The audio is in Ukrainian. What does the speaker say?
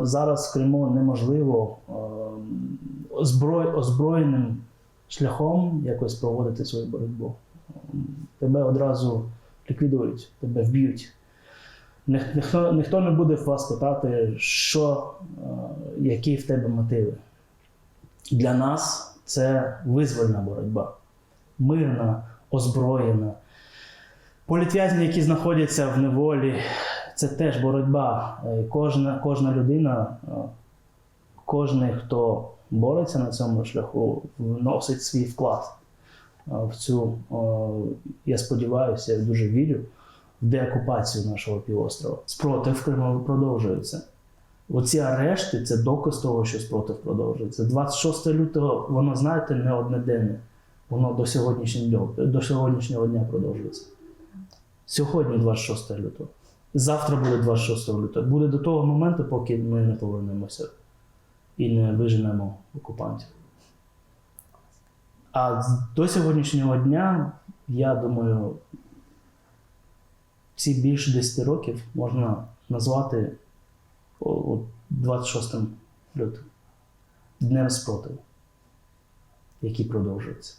Зараз в Криму неможливо е, озброєним шляхом якось проводити свою боротьбу. Ем, Тебе одразу ліквідують, тебе вб'ють. Ніхто, ніхто не буде вас питати, що, е, які в тебе мотиви. Для нас це визвольна боротьба, мирна, озброєна. Політв'язні, які знаходяться в неволі, це теж боротьба. Е, Кожна, кожна людина, е, кожен, хто бореться на цьому шляху, вносить свій вклад е, в цю, я сподіваюся, я дуже вірю в деокупацію нашого півострова. Спротив Криму продовжується. Оці арешти це доказ того, що спротив продовжується. 26 лютого, воно, знаєте, не одноденне. Воно до сьогоднішнього до сьогоднішнього дня продовжується. Сьогодні 26 лютого. Завтра буде 26 лютого. Буде до того моменту, поки ми не повернемося і не виженемо окупантів. А до сьогоднішнього дня, я думаю, ці більше 10 років можна назвати о, о 26 лютого днем спротиву, який продовжується.